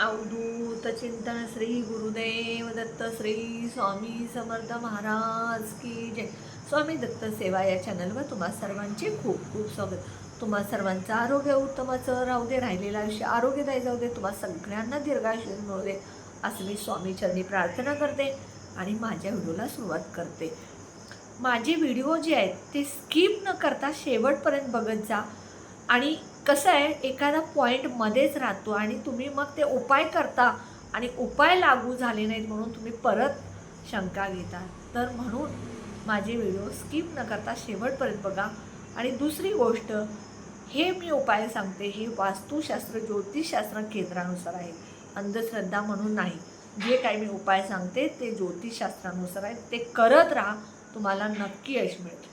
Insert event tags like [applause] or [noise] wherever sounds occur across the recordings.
अवधूत चिंतन श्री गुरुदेव दत्त श्री स्वामी समर्थ महाराज की जय. स्वामी दत्त सेवा या चॅनलवर तुम्हा सर्वांचे खूप खूप स्वागत. तुम्हा सर्वांचं आरोग्य उत्तमाचं राहू दे राहिलेलं आयुष्य आरोग्यदायी जाऊ दे तुम्हा सगळ्यांना दीर्घायुष्य मिळू दे असं मी स्वामी चरणी प्रार्थना करते आणि माझ्या व्हिडिओला सुरुवात करते. माझे व्हिडिओ जे आहेत ते स्किप न करता शेवटपर्यंत बघत जा आणि कसं आहे एखादा पॉईंट मध्येच राहतो आणि तुम्ही मग ते उपाय करता आणि उपाय लागू झाले नाहीत म्हणून तुम्ही परत शंका घेता. तर म्हणून माझे व्हिडिओ स्किप न करता शेवटपर्यंत बघा. आणि दुसरी गोष्ट हे मी उपाय सांगते हे वास्तुशास्त्र ज्योतिषशास्त्र केंद्रानुसार आहे. अंधश्रद्धा म्हणून नाही. जे काही मी उपाय सांगते ते ज्योतिषशास्त्रानुसार आहे. ते करत राहा तुम्हाला नक्की यश मिळेल.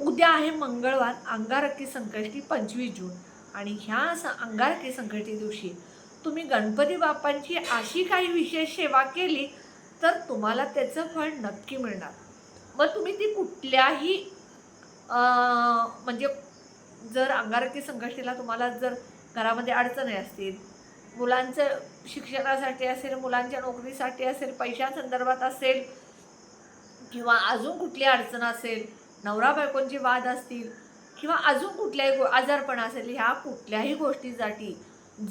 उद्या आहे मंगळवार अंगारकी संकष्टी पंचवीस जून. आणि ह्या स अंगारकी संकष्टी दिवशी तुम्ही गणपती बाप्पांची अशी काही विशेष सेवा केली तर तुम्हाला त्याचं फळ नक्की मिळणार. मग तुम्ही ती कुठल्याही म्हणजे जर अंगारकी संकष्टीला तुम्हाला जर घरामध्ये अडचणी असतील मुलांचं शिक्षणासाठी असेल मुलांच्या नोकरीसाठी असेल पैशासंदर्भात असेल किंवा अजून कुठली अडचण असेल नवरा बायकोंचे वाद असतील किंवा अजून कुठल्याही गो आजारपण असेल ह्या कुठल्याही गोष्टीसाठी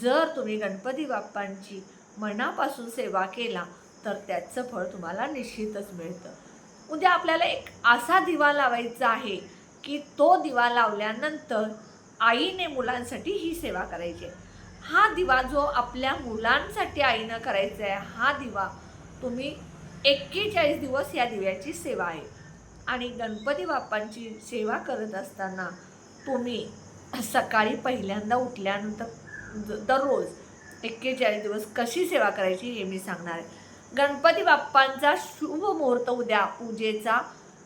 जर तुम्ही गणपती बाप्पांची मनापासून सेवा केला तर त्याचं फळ तुम्हाला निश्चितच मिळतं उद्या आपल्याला एक असा दिवा लावायचा आहे की तो दिवा लावल्यानंतर आईने मुलांसाठी ही सेवा करायची आहे. हा दिवा जो आपल्या मुलांसाठी आईनं करायचा आहे हा दिवा तुम्ही एक्केचाळीस दिवस या दिव्याची सेवा आहे आणि गणपती बाप्पांची सेवा करत असताना तुम्ही सकाळी पहिल्यांदा उठल्यानंतर दररोज एक्केचाळीस दिवस कशी सेवा करायची हे मी सांगणार आहे. गणपती बाप्पांचा शुभ मुहूर्त उद्या पूजेचा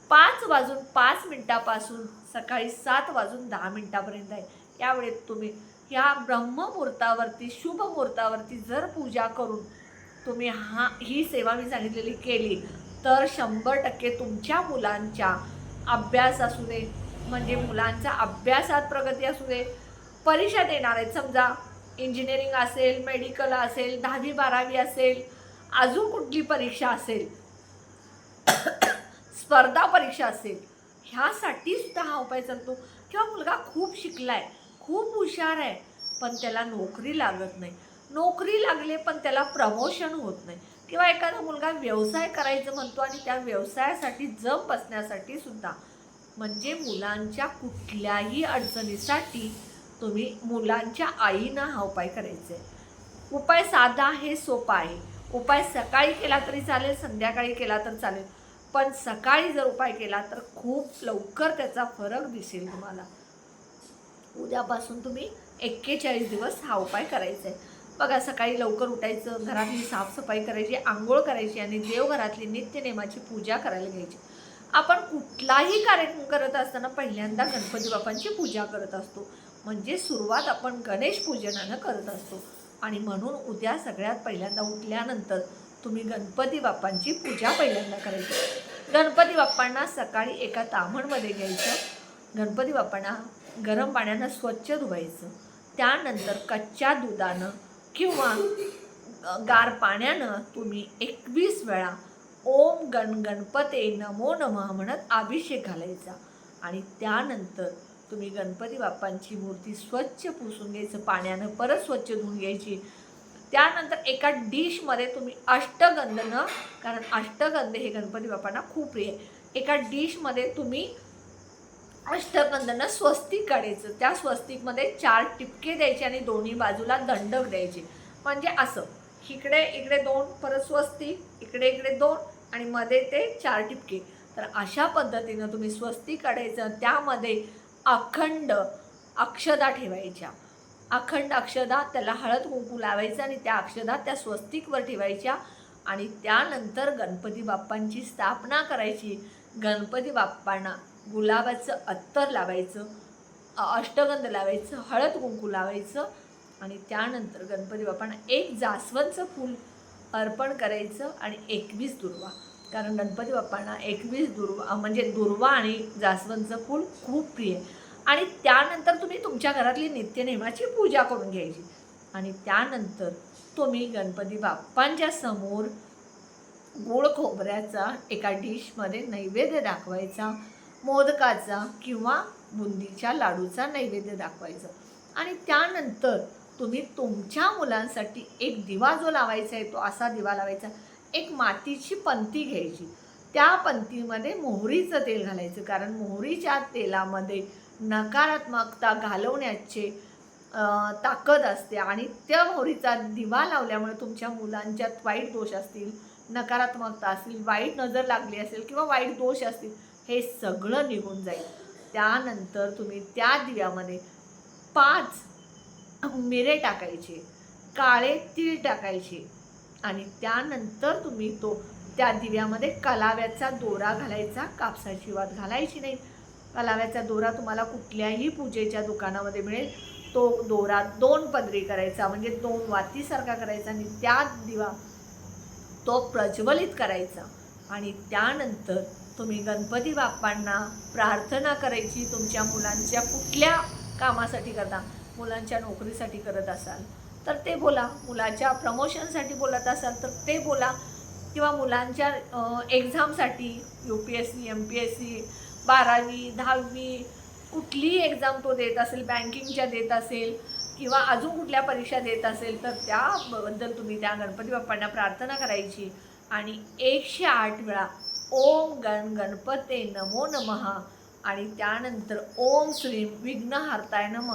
पाच वाजून पाच मिनटापासून सकाळी सात वाजून दहा मिनटापर्यंत आहे. यावेळेत तुम्ही ह्या ब्रह्ममुहूर्तावरती शुभ मुहूर्तावरती जर पूजा करून तुम्ही हा ही सेवा मी सांगितलेली केली तर शंभर टक्के तुमच्या मुलांच्या अभ्यास असू दे म्हणजे मुलांचा अभ्यासात प्रगती असू दे परीक्षा देणार आहेत. समजा इंजिनिअरिंग असेल मेडिकल असेल दहावी बारावी असेल अजून कुठली परीक्षा असेल [coughs] स्पर्धा परीक्षा असेल ह्यासाठी सुद्धा हा उपाय चालतो. किंवा मुलगा खूप शिकला आहे खूप हुशार आहे पण त्याला नोकरी लागत नाही. नोकरी लागले पण त्याला प्रमोशन होत नाही. किंवा एखादा मुलगा व्यवसाय करायचं म्हणतो आणि त्या व्यवसायासाठी जम बसण्यासाठी सुद्धा. म्हणजे मुलांच्या कुठल्याही अडचणीसाठी तुम्ही मुलांच्या आईनं हा उपाय करायचा. आहे उपाय साधा आहे सोपा आहे. उपाय सकाळी केला तरी चालेल संध्याकाळी केला तर चालेल. पण सकाळी जर उपाय केला तर खूप लवकर त्याचा फरक दिसेल तुम्हाला. उद्यापासून तुम्ही एक्केचाळीस दिवस हा उपाय करायचा आहे. बघा सकाळी लवकर उठायचं घरातली साफसफाई करायची आंघोळ करायची आणि देवघरातली नित्यनेमाची पूजा करायला घ्यायची. आपण कुठलाही कार्यक्रम करत असताना पहिल्यांदा गणपती बाप्पांची पूजा करत असतो. म्हणजे सुरुवात आपण गणेश पूजनानं करत असतो. आणि म्हणून उद्या सगळ्यात पहिल्यांदा उठल्यानंतर तुम्ही गणपती बाप्पांची पूजा पहिल्यांदा करायची. गणपती बाप्पांना सकाळी एका तामणमध्ये घ्यायचं. गणपती बाप्पांना गरम पाण्यानं स्वच्छ धुवायचं. त्यानंतर कच्च्या दुधानं किंवा गार पाण्यानं तुम्ही एकवीस वेळा ओम गण गणपते नमो नमः म्हणत अभिषेक घालायचा. आणि त्यानंतर तुम्ही गणपती बाप्पांची मूर्ती स्वच्छ पुसून घ्यायचं पाण्यानं परत स्वच्छ धुवून घ्यायची. त्यानंतर एका डिशमध्ये तुम्ही अष्टगंधनं कारण अष्टगंध हे गणपती बाप्पांना खूप प्रिय आहे. एका डिशमध्ये तुम्ही अष्टगंधनं स्वस्तिक काढायचं त्या स्वस्तिकमध्ये चार टिपके द्यायचे आणि दोन्ही बाजूला दंडक द्यायचे. म्हणजे असं इकडे इकडे दोन परत स्वस्तिक इकडे इकडे दोन आणि मध्ये ते चार टिपके. तर अशा पद्धतीनं तुम्ही स्वस्तिक काढायचं त्यामध्ये अखंड अक्षदा ठेवायच्या. अखंड अक्षदा त्याला हळद कुंकू लावायचं आणि त्या अक्षदा त्या स्वस्तिकवर ठेवायच्या. आणि त्यानंतर गणपती बाप्पांची स्थापना करायची. गणपती बाप्पांना गुलाबाचं अत्तर लावायचं अष्टगंध लावायचं हळद कुंकू लावायचं आणि त्यानंतर गणपती बाप्पांना एक जास्वंदचं फूल अर्पण करायचं आणि एकवीस दुर्वा. कारण गणपती बाप्पांना एकवीस दुर्वा म्हणजे दुर्वा आणि जास्वंदचं फूल खूप प्रिय आहे. आणि त्यानंतर तुम्ही तुमच्या घरातली नित्यनेमाची पूजा करून घ्यायची. आणि त्यानंतर तुम्ही गणपती बाप्पांच्या समोर गोड खोबऱ्याचा एका डिशमध्ये नैवेद्य दाखवायचा. मोदकाचा किंवा बुंदीच्या लाडूचा नैवेद्य दाखवायचं. आणि त्यानंतर तुम्ही तुमच्या मुलांसाठी एक दिवा जो लावायचा आहे तो असा दिवा लावायचा. एक मातीची पंती घ्यायची. त्या पंतीमध्ये मोहरीचं तेल घालायचं. कारण मोहरीच्या तेलामध्ये नकारात्मकता घालवण्याचे ताकद असते. आणि त्या मोहरीचा दिवा लावल्यामुळे तुमच्या मुलांच्यात वाईट दोष असतील नकारात्मकता असतील वाईट नजर लागली असेल किंवा वाईट दोष असतील हे सगळं निघून जाईल. त्यानंतर तुम्ही त्या दिव्यामध्ये पाच मिरे टाकायचे काळे तीळ टाकायचे आणि त्यानंतर तुम्ही तो त्या दिव्यामध्ये कलाव्याचा दोरा घालायचा. कापसाची वात घालायची नाही. कलाव्याचा दोरा तुम्हाला कुठल्याही पूजेच्या दुकानामध्ये मिळेल. तो दोरा दोन पदरी करायचा म्हणजे दोन वातीसारखा करायचा आणि त्या दिवा तो प्रज्वलित करायचा. आणि त्यानंतर तुम्ही गणपती बाप्पांना प्रार्थना करायची तुमच्या मुलांच्या कुठल्या कामासाठी करता? मुलांच्या नोकरीसाठी करत असाल तर ते बोला. मुलाच्या प्रमोशनसाठी बोलत असाल तर ते बोला. किंवा मुलांच्या एक्झामसाठी U P S C M P S C बारावी दहावी कुठलीही एक्झाम तो देत असेल बँकिंगच्या देत असेल किंवा अजून कुठल्या परीक्षा देत असेल तर त्याबद्दल तुम्ही त्या गणपती बाप्पांना प्रार्थना करायची. आणि एकशे आठ वेळा ओम गण गणपते नमो नमः. आणि त्यानंतर ओम श्रीम विघ्नहार्ताय नम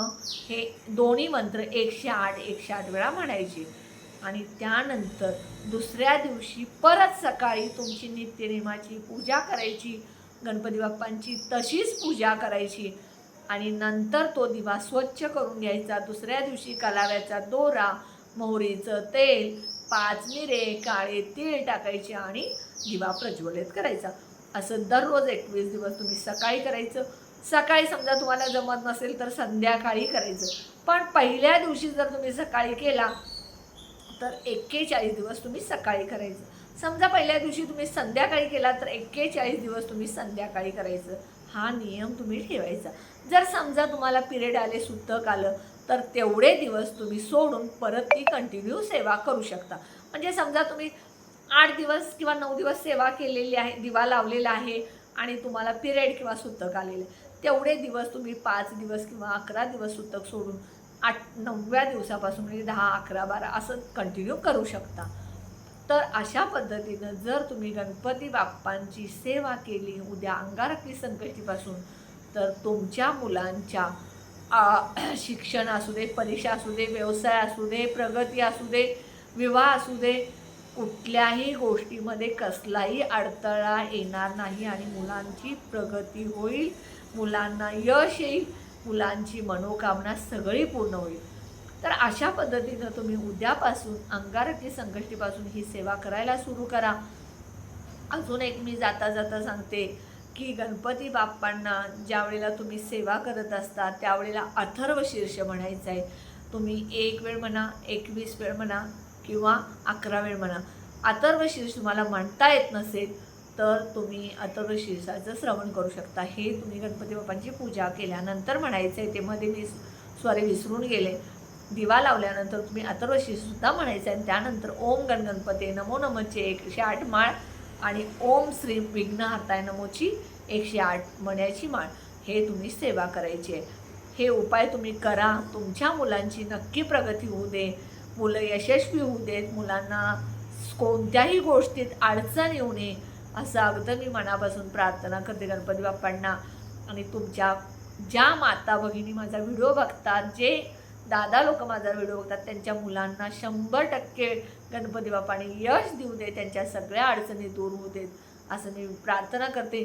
हे दोन्ही मंत्र एकशे आठ एकशे आठ वेळा म्हणायचे. आणि त्यानंतर दुसऱ्या दिवशी परत सकाळी तुमची नित्यनेमाची पूजा करायची. गणपती बाप्पांची तशीच पूजा करायची. आणि नंतर तो दिवा स्वच्छ करून घ्यायचा. दुसऱ्या दिवशी कलाव्याचा दोरा मोहरीचं तेल पाच मिरे काळे तीळ टाकायचे आणि दिवा प्रज्वलित करायचा. असं दररोज एकवीस दिवस तुम्ही सकाळी करायचं. सकाळी समजा तुम्हाला जमत नसेल तर संध्याकाळी करायचं. पण पहिल्या दिवशी जर तुम्ही सकाळी केला तर एक्केचाळीस दिवस तुम्ही सकाळी करायचं. समजा पहिल्या दिवशी तुम्ही संध्याकाळी केला तर एक्केचाळीस दिवस तुम्ही संध्याकाळी करायचं. हा नियम तुम्ही ठेवायचा. जर समजा तुम्हाला पिरियड आले सुतक आलं तर तेवढे दिवस तुम्ही सोडून परत ती कंटिन्यू सेवा करू शकता. म्हणजे समजा तुम्ही आठ दिवस किंवा नऊ दिवस सेवा केलेली आहे दिवा लावलेला आहे आणि तुम्हाला पिरियड किंवा सुतक आलेलं आहे. तेवढे दिवस तुम्ही पाच दिवस किंवा अकरा दिवस सुतक सोडून आठ नवव्या दिवसापासून म्हणजे दहा अकरा बारा असं कंटिन्यू करू शकता. तर अशा पद्धतीनं जर तुम्ही गणपती बाप्पांची सेवा केली उद्या अंगारकी संकष्टीपासून तर तुमच्या मुलांच्या शिक्षण असू दे परीक्षा असू दे व्यवसाय असू दे प्रगती असू दे विवाह असू दे कुठल्याही गोष्टीमध्ये कसलाही अडथळा येणार नाही आणि मुलांची प्रगती होईल मुलांना यश येईल मुलांची मनोकामना सगळी पूर्ण होईल. तर अशा पद्धतीनं तुम्ही उद्यापासून अंगारकी संकष्टीपासून ही सेवा करायला सुरू करा. अजून एक मी जाता जाता सांगते की गणपती बाप्पांना ज्या वेळेला तुम्ही सेवा करत असता त्यावेळेला अथर्व शीर्ष म्हणायचं आहे. तुम्ही एक वेळ म्हणा एकवीस वेळ म्हणा किंवा अकरा वेळ म्हणा अथर्व शीर्ष तुम्हाला म्हणता येत नसेल तर तुम्ही अथर्व शीर्षाचं श्रवण करू शकता. हे तुम्ही गणपती बाप्पांची पूजा केल्यानंतर म्हणायचं आहे ते मध्ये मी स्वारे विसरून गेले. दिवा लावल्यानंतर तुम्ही अथर्वशीसुद्धा म्हणायचं आहे. आणि त्यानंतर ओम गणगणपते नमो नमचे एकशे आठ माळ. आणि ओम श्री विघ्न हाताय नमोची एकशे आठ म्हण्याची माळ. हे तुम्ही सेवा करायची आहे. हे उपाय तुम्ही करा. तुमच्या मुलांची नक्की प्रगती होऊ दे. मुलं यशस्वी होऊ देत. मुलांना कोणत्याही गोष्टीत अडचण येऊ नये. असं अगदी मी मनापासून प्रार्थना करते गणपती बाप्पांना. आणि तुमच्या ज्या माता भगिनी माझा व्हिडिओ बघतात जे दादा लोक माझा व्हिडिओ बघतात त्यांच्या मुलांना शंभर टक्के गणपती बाप्पाने यश देऊ दे त्यांच्या सगळ्या अडचणी दूर होऊ देत असं मी प्रार्थना करते.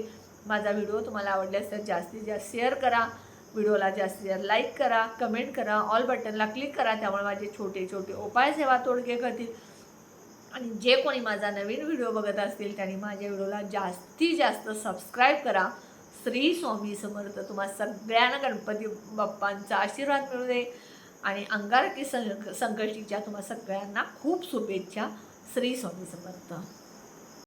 माझा व्हिडिओ तुम्हाला आवडल्यास तर जास्तीत जास्त शेअर करा व्हिडिओला जास्तीत जास्त लाईक करा कमेंट करा ऑल बटनला क्लिक करा त्यामुळे माझे छोटे छोटे उपाय सेवा तोडगे करतील. आणि जे कोणी माझा नवीन व्हिडिओ बघत असतील त्यांनी माझ्या व्हिडिओला जास्तीत जास्त सबस्क्राईब करा. श्री स्वामी समर्थ तुम्हा सगळ्यांना गणपती बाप्पांचा आशीर्वाद मिळू दे. आणि अंगारकी सं संकष्टीच्या तुम्हा सगळ्यांना खूप शुभेच्छा श्री स्वामी समर्थ.